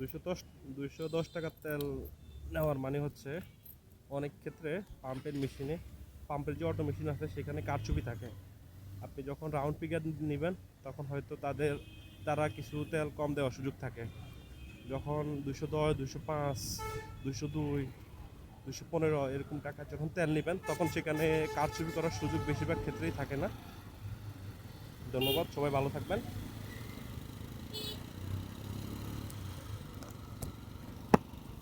দুশো দশ দুশো দশ টাকার তেল নেওয়ার মানে হচ্ছে অনেক ক্ষেত্রে পাম্পের মেশিনে পাম্পের যে অটো মেশিন আছে, সেখানে কারচুপি থাকে। আপনি যখন রাউন্ড পিকার নেবেন, তখন হয়তো তাদের, তারা কিছু তেল কম দেওয়ার সুযোগ থাকে। যখন দুশো দশ দুশো পাঁচ দুশো দুই দুশো পনেরো এরকম টাকা যখন তেল নেবেন, তখন সেখানে কারচুপি করার সুযোগ বেশিরভাগ ক্ষেত্রেই থাকে না। ধন্যবাদ, সবাই ভালো থাকবেন।